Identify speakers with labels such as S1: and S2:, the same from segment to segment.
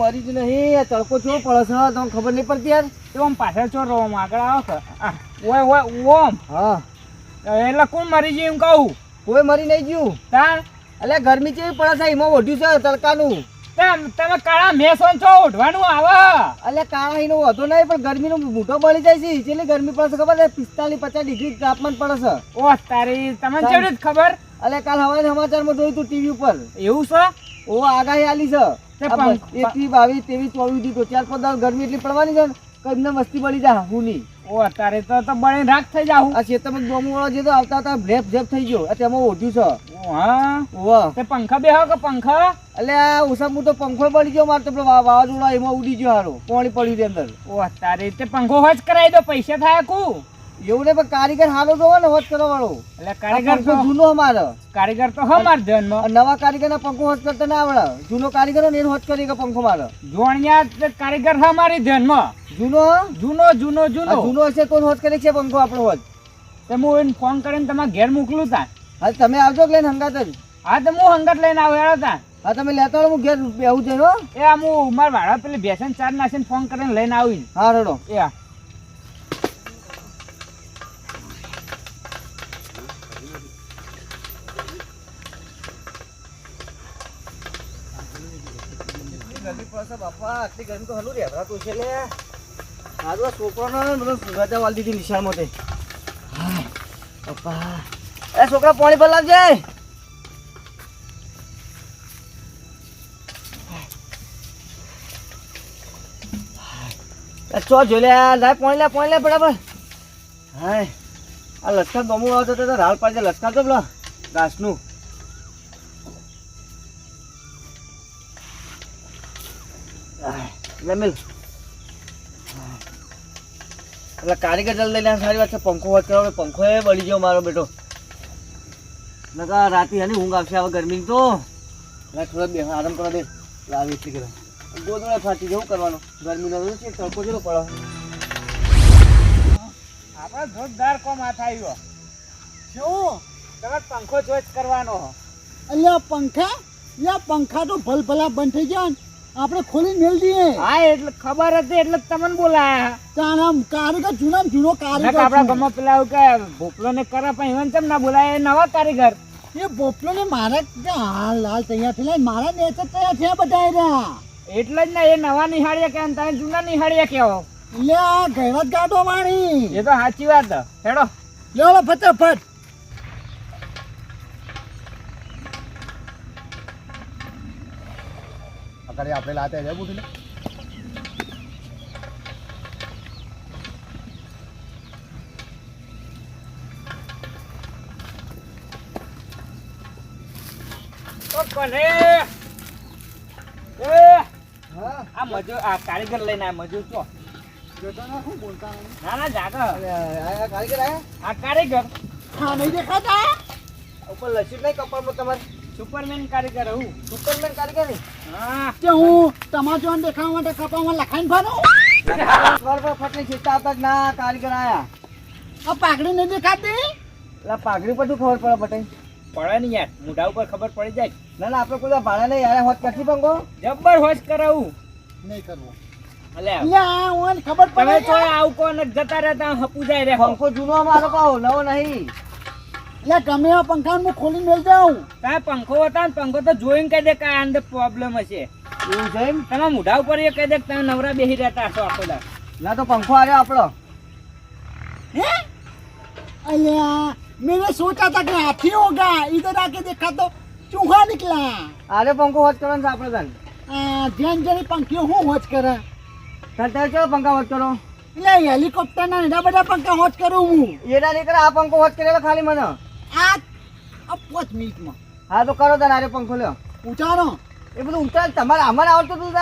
S1: મરી
S2: જ નહીં આ તડકો ચો પડે છે તમને ખબર નહીં પડતી યાર.
S1: તો આમ પાછળ ચોર રહો આગળ આવો ઓય ઓય ઓમ
S2: હા.
S1: એટલે કોણ મરી ગયું એમ કહું?
S2: કોઈ મરી નહીં ગયું.
S1: તા
S2: એટલે ગરમી કેવી પડે છે? એમાં ઓઢ્યું છે તડકાનું.
S1: તમે કાળા મેસો છો ઉઠવાનું આવે.
S2: એટલે કાળા એનો વધુ નહીં પણ ગરમીનો મોટો બળી જાય છે. એટલે ગરમી પડે છે ખબર છે? પિસ્તાલીસ પચાસ ડિગ્રી તાપમાન પડે છે.
S1: ઓ તારી તમને કેવી ખબર?
S2: એટલે કાલ હવારે સમાચારમાં જોયું તું ટીવી ઉપર.
S1: એવું છે?
S2: ઓ આગાહી આલી છે.
S1: તે
S2: આ
S1: પણ-
S2: બસ એકવીસ બાવીસ ત્રેવીસ ચોવીસ સુધી ચાર પાંચ ગરમી એટલી પડવાની છે ને મસ્તી બળી જાય હુની
S1: ઓ તારે તો તો રાખ થઈ જાવું
S2: આ ખેતરમાં ગોમું વાળો જે તો આવતા આવતા ભેપ ભેપ થઈ ગયો. તેમાં ઓઢ્યું છે.
S1: હા?
S2: ઓવા
S1: તે પંખા બેહો કે પંખા?
S2: એટલે ઉષા તો પંખો બળી ગયો મારે તો વાવાઝોડા એમાં ઉડી ગયો હારો પાણી પડ્યું અંદર.
S1: ઓ તારે તે પંખો હોજ કરાવી દો પૈસા થાય કુ
S2: એવું નહીં પણ કારીગર હારો જોવો ને હોત કરવા વાળો
S1: એટલે કારીગર તો
S2: જૂનો અમારો.
S1: કારીગર તો હમાર ધ્યાનમાં.
S2: નવા કારીગર ના પંખો હોત કરતા ના આવડે. જૂનો કારીગર ને હોત કરી પંખો મારો.
S1: જોણિયા કારીગર હમારી ધ્યાનમાં.
S2: જૂનો?
S1: જૂનો જૂનો જૂનો.
S2: જૂનો હશે તો હોત કરી છે પંખો આપણો હોત
S1: તો હું એને ફોન કરીને તમારા ઘેર મોકલું તા
S2: હા તમે આવજો કે લઈને હંગાત જ.
S1: હા તો હું હંગાત લઈને આવ્યો તા
S2: હા તમે લેતા હું ઘેર બેહું જઈને
S1: એ આ હું મારા વાળા પેલી બેસન ચાર નાસીને ફોન કરીને લઈને આવી
S2: હા રડો.
S1: એ
S2: ગરમી પડશે બાપા આટલી ગરમી છે લે હારું આ છોકરાને બધો રજા વાળી દીધી હાય, એ છોકરા પાણી ભર લાવજે ચો જો લે લાય લે પાણી લે બરાબર. હાય. આ લશ્કર ગમું આવતો તો રાલ પાડજે લશ્કર તો પેલો. ઘાસનું હાય, એટલે કારીગર જલ લઈને સારી વાત છે પંખો વાત કરો પંખો એ બળી ગયો મારો બેટો. નકા રાતે હની ઊંઘ આવશે હવે ગરમી તો. થોડા બે આરામ કરવા દે. લાવી છે કરે ગોદડા ફાટી જવું કરવાનું? ગરમીનો તો છે તડકો જેલો પડે.
S1: આપણે જોરદાર કોમ હાથ આવ્યો
S3: શું?
S1: તમે પંખો જોઈ કરવાનો.
S3: અલ્યા પંખા? યા પંખા તો ભલભલા બંધ થઈ ગયા ને. આપણે ખોલી મેલ દઈએ.
S1: હા એટલે ખબર હતી એટલે તમને બોલાયા.
S3: તારા કારીગર જૂના જૂનો કારીગર
S1: આપણા ગામમાં પેલા કે ભોપલો ને કરે પણ ઈવન ચમ ના બોલાય નવા કારીગર.
S3: એ ભોપલો ને મારા હાલ હાલ તૈયાર થયેલા મારા ને તો તૈયાર થયા બધા રહ્યા.
S1: એટલે જ ને એ નવા નિહાળીએ કે તમે જૂના નિહાળીએ કેવો
S3: લ્યા ગયવત ગાડો માણી
S1: એ તો સાચી વાત. હેડો.
S3: લે ફટાફટ.
S4: અકારે આપણે લાતે જાય બુઠી
S1: કોને? એ
S2: હા?
S1: આ મજૂર આ કારીગર લઈને આ મજૂર છો?
S3: ના
S1: ના જાગો.
S2: કારીગર
S1: આ કારીગર.
S3: હા નહીં દેખાતા?
S2: ઉપર લસ્યું નહીં કપાળમાં તમારે?
S1: સુપરમેન કારીગર હું.
S2: સુપરમેન કારીગર
S1: હા.
S3: કે હું તમાચોન દેખાવા માટે કપામાં લખાઈને
S2: ભાનો પર ફટલી ખીચતા હતા ના કારીગર આયા.
S3: આ પાઘડી નહીં દેખાતી?
S2: લા પાઘડી પર શું ખબર પડે બટાઈ
S1: પડે ને યાર મોઢા ઉપર ખબર પડી જાય.
S2: ના ના આપણે કોઈ ભાડા નહીં યાર હોત કરતી પંગો
S1: જબ્બર હોશ કરાવું.
S3: નહીં કરવું.
S1: અલ્યા
S3: લ્યા ઓન ખબર પડે
S1: આવું કોણ જતા રહેતા હપુ જાય રે
S2: પંખો જૂનો અમારો કહો નવો નહીં.
S3: લે તમે આ પંખા હું ખોલી મેલ જાઉં
S1: તારે પંખો હતા ને પંખો તો જોઈને કહી દે કે અંદર પ્રોબ્લેમ હશે.
S2: એવું છે
S1: તમે મોઢા ઉપર એ કહી દે તમે નવરા બેસી રહેતા હશો આખો દાડ.
S2: ના તો પંખો આવ્યો આપણો
S3: હે? અલ્યા મેં સોચા હતા કે હાથી હોગા ઇધર આકે દેખા તો ચૂહા નીકળા
S2: આરે પંખો હોજ કરો ને આપણે તન
S3: ધ્યાન જેની પંખીઓ હું હોજ કરે?
S2: તર ચલો પંખા હોજ કરો?
S3: એટલે હેલિકોપ્ટરના એના બધા પંખા હોજ કરું હું.
S2: એના નીકળે આ પંખો હોજ કરેલો ખાલી મને.
S3: આ પાંચ મિનિટમાં
S2: હા તો કરો તને આરે પંખો લ્યો.
S3: ઉચારો
S2: એ બધું ઉતાર. તમારે અમારે આવડતું હતું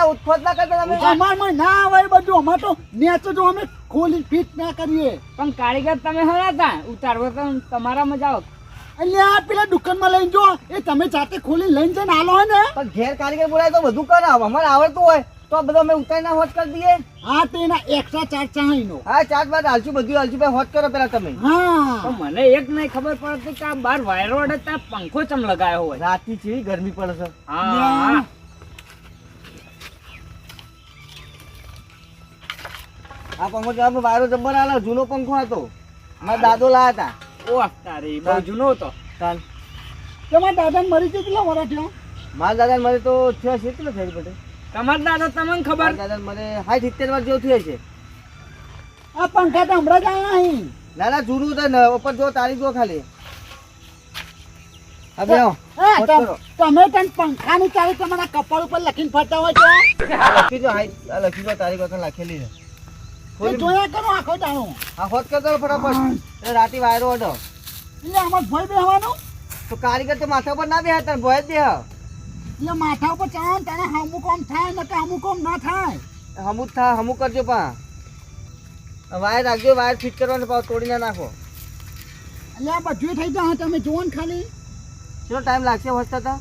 S2: ના કરતા તમે.
S3: અમારમાં ના આવે બધું. અમાર તો નેચ જો અમે ખોલી ફિટ ના કરીએ.
S1: પણ કારીગર તમે હરા હતા ઉતારવો તો તમારા મજા
S3: એટલે આ પેલા દુકાનમાં લઈને જો. એ તમે જાતે ખોલી લઈને જઈને આલો હે ને.
S2: પણ ઘેર કારીગર બોલાય તો બધું કરે અમારે આવડતું હોય. તો બધો અમે ઉતારીને હોત કરી દઈએ?
S3: હા તેના એક્સ્ટ્રા ચાર્જ ચાહીનો
S2: હા ચાર્જ બાદ હાલશું બધું હાલશું ભાઈ હોત કરો પેલા તમે.
S1: તો
S3: હા
S1: મને એક નહીં ખબર પડતી કે આ બાર વાયરો અડે ત્યાં પંખો ચમ લગાયો હોય.
S2: રાતની છે ગરમી પડે છે.
S1: હા.
S2: આ પંખો તો વાયરો જબ્બર આલે જૂનો પંખો હતો. મારા દાદો લાયા હતા.
S1: ઓહ તારી બહુ જૂનો હતો.
S2: તાન
S3: તમારા દાદાને મરી ગયું કેટલા વર્ષ થયો?
S2: મારા દાદા મરી તો છ છે કેટલો થઈ પડે.
S1: તમારા દાદા તમને ખબર?
S2: દાદા મને હાઈ સિત્તેર વાર જેવું થયું છે
S3: આ પંખા તો હમણાં જ આવ્યા અહીં
S2: ના જૂનું છે ને ઉપર જો તારી જો ખાલી. હવે હોત
S3: તમ- તને પંખાની તારીખ તમારા કપાળ ઉપર લખીને ફરતા હોય છે?
S2: લખી જો હાઈ લખી જો તારીખ વખત લખેલી છે.
S3: જોયા કરો આખો દાણો
S2: હા હોત કરતો ફટાફટ. રાતે વાયરો અડો
S3: એટલે આમાં ભય બેહવાનું?
S2: તો કારીગર તો માથા પર ના બેહતા ભય જ બેહ.
S3: એટલે માથા ઉપર ચાવ તને અમુક આમ થાય ને કે અમુક આમ ના થાય.
S2: હમુક થાય થા હમું કરજો પા. વાયર રાખજો વાયર ફિટ કરવાનો પાવ તોડી ના નાખો.
S3: એટલે આ બધું થઈ જાય તમે જુઓ ને ખાલી.
S2: કેટલો ટાઈમ લાગશે હોસ્તા તા.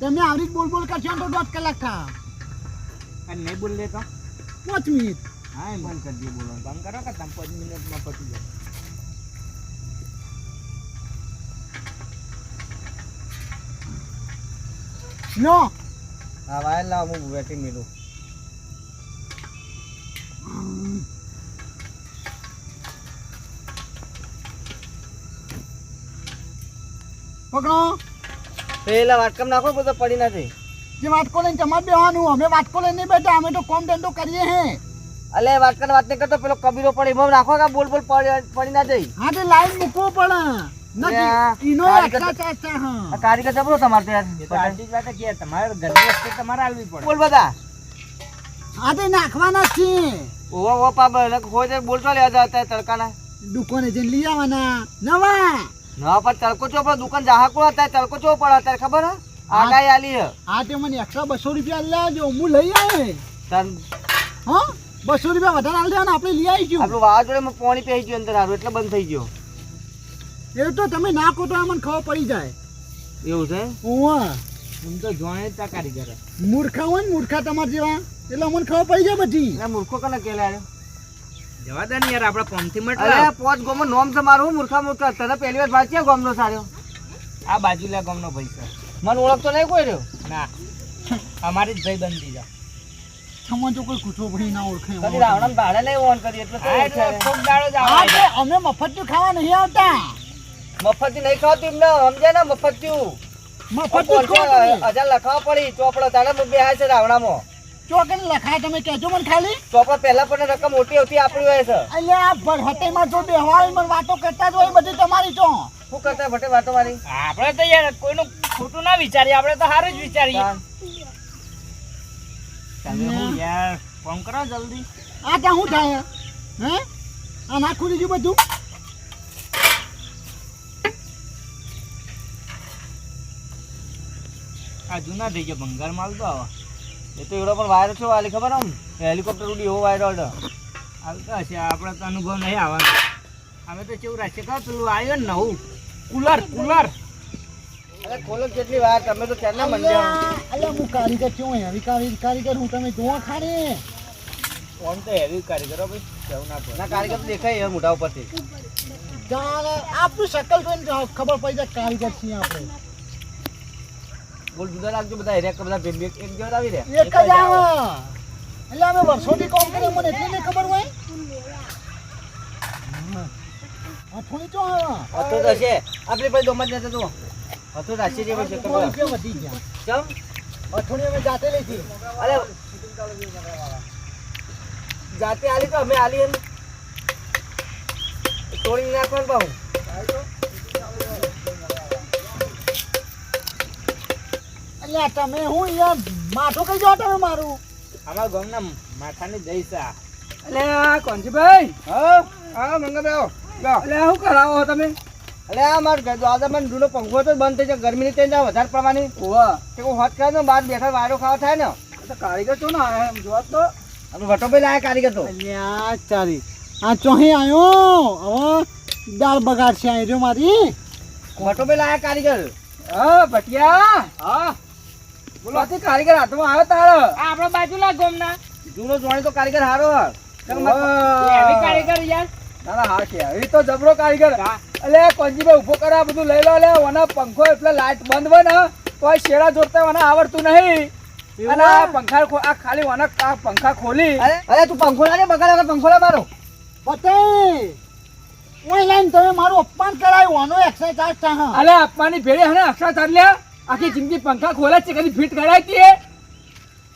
S3: તમે આવી જ બોલ બોલ કરશો તો દોઢ કલાક થા.
S1: અને નહીં બોલ લેતો?
S3: પાંચ મિનિટ.
S1: હા એમ બંધ કરી દે બોલવાનું. બંધ કરો કે તમે પાંચ મિનિટમાં પતી જાય?
S3: નો
S2: હા વાયર લાવ હું બેટિંગ મેલું.
S3: પકડો.
S2: પેલા વાટકમ નાખો બધો પડી નથી.
S3: જે વાટકો લઈને તમારે બેવાનું અમે વાટકો લઈને બેઠા અમે તો કોમ ધંધો કરીએ હે.
S2: અલે વાટકન વાત નહીં કરતો પેલો કબીરો પડે એમાં નાખો કે બોલ બોલ પડી પડી ના જઈ
S3: હા તે લાઈન મૂકવો પડે. નથી હા.
S2: કારીગર જબરો તમારે તો યાર
S1: આટલી જ વાત કે તમારે ઘરની વસ્તુ તમારે આલવી પડે.
S2: બોલ બધા.
S3: હા તે નાખવાના છે.
S2: ઓવા ઓવા પા બલે હોય બોલતો લે હતા તડકાના.
S3: દુકાને જઈને લઈ આવવાના. નવા.
S2: ના પણ તડકો ચો પણ દુકાન જાહકો અત્યારે તડકો ચો પડે અત્યારે ખબર હે? આગાઈ આલી હે.
S3: આ તે મને એકસો બસો રૂપિયા લેજો હું લઈ આવે
S2: તાર
S3: હા? બસો રૂપિયા વધારે આલ દેવાના આપણે લઈ આવીશું.
S2: આપણું વાવાઝોડે પોણી પહેરી ગયું અંદર હારું એટલે બંધ થઈ ગયો.
S3: એ તો તમે નાખો તો મને ખબર પડી જાય.
S2: એવું છે?
S3: હું
S1: હું તો જોણે તા કારીગર
S3: મૂર્ખા હોય ને મૂર્ખા તમારા જેવા. એટલે મને ખબર પડી જાય બધી.
S2: એટલે મૂર્ખો કને કેલા
S1: જવા દે ને યાર આપણે કોમથી
S2: અરે પોચ ગોમો નોમ છે મારું મૂર્ખા મૂર્ખા. તને પહેલી વાર વાંચ્યા ગોમનો સારો
S1: આ બાજુલા ગોમનો ભાઈ છે.
S2: મને ઓળખતો નહીં કોઈ રહ્યો?
S1: ના. અમારી જ ભાઈ બંધી જા
S3: તમને તો કોઈ કૂઠો ભણી ના ઓળખે
S2: કદી રાવણ ભાડે ઓન કરી એટલે તો
S3: તે અમે મફત ખાવા નહીં આવતા.
S2: મફતી નહીં ખાતું એમને સમજે ને મફત્યું
S3: મફત
S2: હજાર લખાવા પડી ચોપડો તારે બે હાય છે રાવણામાં.
S3: ચોકન લખાય તમે કહેજો મને ખાલી.
S2: ચોપડો પહેલા પણ રકમ મોટી હોતી આપણી હોય છે.
S3: એટલે આ ભરહટેમાં જો બેહવાય મને વાતો કરતા જ હોય બધી તમારી તો.
S2: શું કરતા ભટે વાતો મારી
S1: આપણે તો યાર કોઈનું ખોટું ના વિચારીએ આપણે તો સારું જ વિચારીએ. તમે હું યાર ફોન કરો જલ્દી.
S3: આ ત્યાં થાય હે? આ નાખું દીધું બધું?
S1: આ જૂના થઈ ગયા ભંગાર માલ તો આવા.
S2: એ તો એવડો પણ વાયરો છે વાલી ખબર આમ? હેલિકોપ્ટર ઉડી એવો વાયરો હતો.
S1: આવતા હશે આપણે તો અનુભવ નહીં આવવાનો. અમે તો કેવું રાખીએ? ખબર પેલું આવ્યું ને નવું? Cooler cooler.
S2: અરે ખોલો કેટલી વાર તમે તો ક્યારના મંડ્યા?
S3: અલ્યા હું કારીગર છું હેવી કારી- કારીગર હું તમે જુઓ ખાલી
S1: કોણ તો હેવી કારીગરો ભાઈ કેવું ના પડે.
S2: ના કારીગર દેખાય એ મોઢા ઉપરથી.
S3: આપણું શકલ જોઈને ખબર પડી જાય કારીગર છીએ આપણે.
S2: બોલ જુદા રાખજો બધા હેર્યા બધા ભેગ ભેગ એક જેવા આવી રહ્યા
S3: એક જ આવે. એટલે અમે વર્ષોથી કામ કરીએ મને એટલી નહીં ખબર હોય. અથોણી ચો
S2: હતો તો છે. આપણી પાસે દોમત નથી તો. હતો રાશિ જેવો છે ખબર
S3: વધી ગયા.
S2: ચમ
S3: અઠવાડિયે અમે જાતે લીધી
S2: અરે જાતે આલી તો અમે આલી એમ. તોડી નાખવાનું પાહું
S3: એટલે તમે હું યાર માથું કઈ જાઓ તમે મારું?
S1: અમારા ગામના માથાની જઈસા
S2: અલે આ કોંજીભાઈ હા? હા મંગાભાઈ આવો અલે શું કરાવો તમે? અલે આ માર દાદા મને જૂનો પંખો તો બંધ થઈ જાય ગરમીની ત્યાં વધારે પ્રમાણે ઓવા તે હું હોત કરે ને બહાર બેઠા વાયરો ખાવા થાય ને? તો કારીગર છો ને આયા એમ જોવા તો. અમે વટોભાઈ લાયા કારીગર તો.
S3: અલ્યા ચારી આ ચોહી આવ્યો હવે દાળ બગાડશે આવી રહ્યો મારી.
S2: વટોભાઈ લાયા કારીગર. હા ભટિયા. હા.
S5: બોલો. કારીગર હાથમાં આવ્યો તારો.
S1: આપણા બાજુના ગામના.
S5: જૂનો જોણી તો કારીગર હારો.
S1: એવી કારીગર યાર.
S5: ના ના હા છે. એ તો જબરો કારીગર. અલે કોંજીભાઈ ઊભો કરા બધું લઈ લો લે ઓના પંખો એટલે લાઈટ બંધ હોય ને તો શેરા જોડતા મને આવડતું નહીં. અને આ પંખા આ ખાલી આ પંખા ખોલી. અરે તું પંખો લાગે બગાડે પંખો લા મારો.
S3: પતે! ઓય લાઈન તમે મારું અપમાન કરાયું આનો એક્સરસાઇઝ ચાર્જ
S5: અલે આપવાની ભેડી હને અક્ષર તારલ્યા આખી જિંદગી પંખા ખોલે છે કદી ફિટ કરાય તી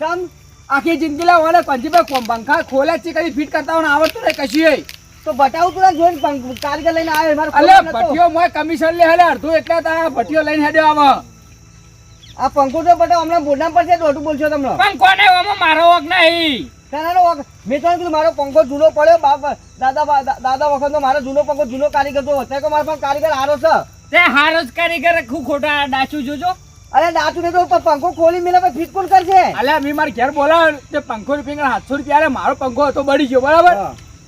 S5: ચમ આખી જિંદગી લા ઓને કોંજીભાઈ કોમ પંખા ખોલે છે કદી ફિટ કરતા હોય આવડતું નહીં કશું તો બતાવું તું જોઈને કારીગર લઈને આવે મારો અલે ભઠિયો મોય કમિશન લે હલે અડધું એટલે તા ભઠિયો લઈને હેડ્યો આવ. આ પંખો તો બટા હમણાં બોડા પર છે દોઢું બોલશો તમને
S1: પણ કોને આમાં મારો વખ નહીં.
S5: નાનો વખત મેં તો કીધું મારો પંખો જૂનો પડ્યો બાપ દાદા દાદા વખતનો મારો જૂનો પંખો જૂનો કારીગર તો હતો કે મારો પણ કારીગર હારો છે.
S1: તે હારો જ કારીગર ખૂબ ખોટા ડાચું જોજો.
S5: અરે ડાચું ને તો પંખો ખોલી મેલે ફિટ કોણ કરશે? અલે મી માર ઘેર બોલાવ તે પંખો રૂપિયા સાતસો રૂપિયા મારો પંખો હતો બળી ગયો બરાબર?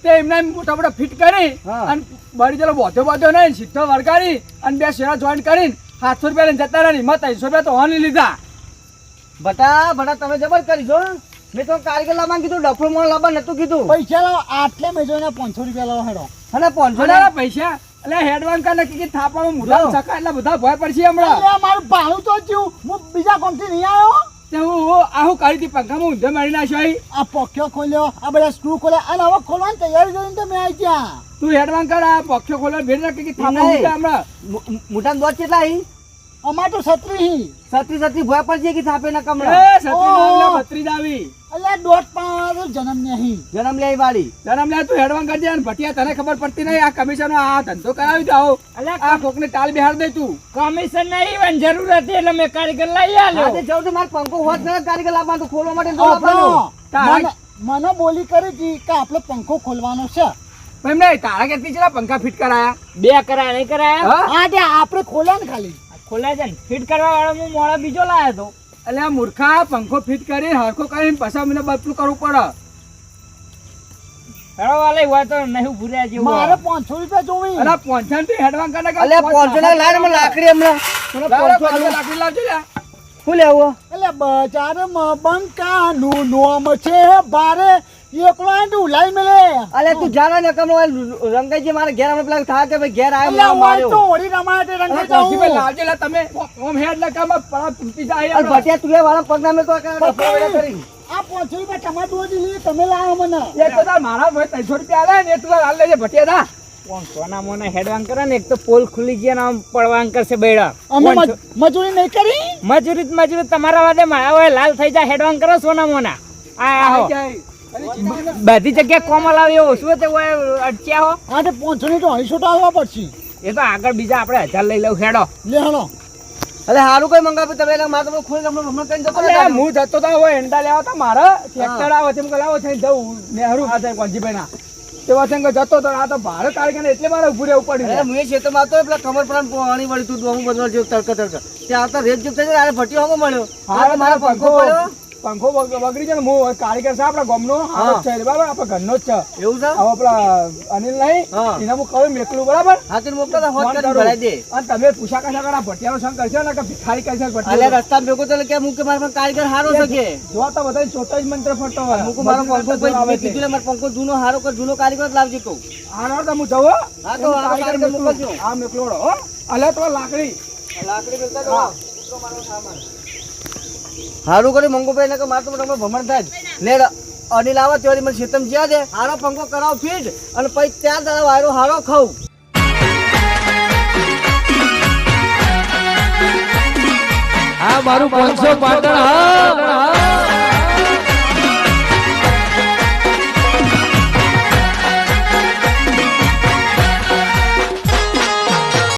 S5: તે એમને એમ મોટા મોટા ફિટ કરી અને બળી ગયેલો બોધો બોધો નહીં સીધો વળગાડી અને બે શેરા જોઈન કરીને સાતસો રૂપિયા લઈને જતા રહ્યા એમાં ત્રણસો રૂપિયા તો હોની લીધા. બટા બટા તમે જબર કરી જો મેં તો કારીગર લાવવાનું કીધું ડફો મોણ લાવવા નતું કીધું.
S3: પૈસા લાવો આટલે મેં જોઈને પાંચસો રૂપિયા લાવો હેડો.
S5: અને પાંચસો ના પૈસા? એટલે હેડવાન કાને કે થાપામાં મુઢા ચકા એટલે બધા ભય પડશે હમણાં.
S3: અરે મારું ભાણું તો થયું હું બીજા કોમથી નહીં આવ્યો?
S5: તે હું આહું કરી હતી પંખામાં ઊંધે મારી નાખ્યો અહીં.
S3: આ પોખ્યો ખોલ્યો આ બધા સ્ક્રૂ ખોલ્યા. અને હવે ખોલવાની તૈયારી જોઈને તો મેં આવી ગયા.
S5: તું હેડવાન કર આ પક્ષો ખોલ્યો ભેડ નાખી કે થાપા મૂક્યા હમણાં. મોટા દોર કેટલા અહીં
S3: અમાર તો છત્રી
S5: સત્રી સત્રી ભય પડશે કે થાપે ના કમળા? એ સત્રી ના બત્રી આવી.
S3: એટલે દોઢ પાંચ જન્મ નહીં
S5: જન્મ લે વાળી. જન્મ લે તું હેડવાન કરજે અને ભટિયા તને ખબર પડતી નહીં. આ કમિશન આ ધંધો કરાવી દો.
S1: અલ્યા
S5: આ કોકને ટાલ બિહાર દે તું.
S1: કમિશન નહીં પણ જરૂર હતી એટલે મેં કારીગર લઈ આવ્યો
S5: જવું તો મારે પંખો હોત ને કારીગર ખોલવા માટે
S3: મને- બોલી કરી હતી કે આપણો પંખો ખોલવાનો છે.
S5: એમ નહીં તારા કેટલી ચેલા પંખા ફિટ કરાયા?
S1: બે કરાયા નહીં કરાયા?
S5: હા?
S3: તે આપણે ખોલ્યા ને ખાલી.
S1: ખોલ્યા છે ને? ફિટ કરવા વાળો હું મોડા બીજો લાવ્યો હતો.
S5: એટલે આ મૂર્ખા પંખો ફિટ કરી હરખો કરીને પછી મને બદલું કરવું પડે.
S1: હેડો વાલે હોય તો નહીં ઉભું જેવું
S3: મારે પાંચસો રૂપિયા જોવી.
S5: અલા પોંછણથી હેડવાન કરે કે
S2: અલ્યા પોંચસો ના લાય ને લાકડી હમણાં.
S5: લાકડી લાકડી લાવજો લે
S2: શું લેવું?
S3: એટલે બજારમાં બંકાનું નોમ છે બારે એકલો આંટુ ઉલાઈ મેલે.
S2: અલ્યા તું જાના ને કમનો રંગાઈ મારે ઘેર હમણાં પેલા થા કે ભાઈ ઘેર
S3: એટલે
S2: આવ્યો
S3: હોય તો હોળી રમાડે રંગે
S5: અલા કોશીભાઈ
S3: જાઉં.
S5: લાવજો લ્યા તમે ઓમ હેડ લે કામ પડા તૂટી જાય
S2: અરે ભટિયા તું વાળા પગ નામે તો આ કરી.
S3: આ પાંચસો રૂપિયા ટમાટો દીધી તમે લાવો મને.
S5: એ તો તાર મારા ભાઈ ત્રણસો રૂપિયા આલે ને એ તું હાલ લેજે ભટિયા દા
S1: કોણ સોના મોના હેડવાન કરે ને એક તો પોલ ખુલી ગયા ને આમ પડવાન કરશે બેડા.
S3: અમે મજૂરી નહીં કરી?
S1: મજૂરી મજૂરી તમારા વાદે મારા હોય લાલ થઈ જાય હેડવાન કરો સોના મોના. આ આહો. બધી જગ્યાએ કોમલ આવે એવો શું તે હોય અટક્યા હો.
S3: હા તે ની તો અઢીસો તો આવવા પડશે.
S1: એ તો આગળ બીજા આપણે હજાર લઈ લઉં હેડો.
S3: લે હેડો.
S2: અરે હારું કઈ મંગાવે તમે? એટલે મારે તો ખોલી તમને હમણાં કરીને જતો અરે.
S5: હું જતો તો હોય એંડા લેવા તો મારા. ટ્રેક્ટર આવે છે એમ કે લાવો છે જવું નેહરુ આ થાય કોંજીભાઈ ના તે વખતે કે જતો તો આ તો ભારે કારખાને એટલે મારે ઉભું રહેવું
S2: અરે
S5: પડ્યું
S2: હું એ ખેતરમાં હતો પેલા કમર પ્રાણ પાણી વળી તું ડોમું બદલ જેવું તડક તડક. ત્યાં આવતા રેત જેવું થઈ જાય અરે ભટિયો હમો મળ્યો. મારો પંખો પડ્યો.
S5: પંખો બગ- બગડી છે ને હું કારીગર છે આપડા ગામનો હારો છે બરાબર આપણા ઘરનો જ છે.
S2: એવું છે?
S5: હવે પેલા અનિલ નહીં. એને હું કહું મેકલું બરાબર?
S2: હા તે મોકલો તો હોત કરી. ભરાઈ દે.
S5: અને તમે પૂછા કશા કરા ભટિયાનો સંગ કરશો ને કે ભિખારી કરશે
S2: ભટિયા
S5: ભટિયાનો?
S2: રસ્તા ભેગો તો કે હું કે મારા કારીગર હારો છે કે
S5: જો તો બધા ચોથો જ મંત્ર ફરતો હોય.
S2: હું મારો પંખો
S5: કરતા
S2: ભાઈ મેં કીધું ને મારો પંખો જૂનો હારો કર જૂનો કારીગર લાવજે કહું.
S5: હા નો તો હું જવું હા.
S2: તો
S5: કારીગર
S2: મોકલજો.
S5: હા મેકલોડો હો. અલે તો લાકડી.
S2: લાકડી મિલતા તો હારું કરી મંગુભાઈ ને મારે તો ભમણ થાય ને અનિલ આવા ત્યારે મને શેતમ જ્યાં દે હારો પંખો કરાવ ફીટ અને પછી ત્યાં તારા વાયરો હારો
S6: આ મારું પાંચસો પાટણ, હા.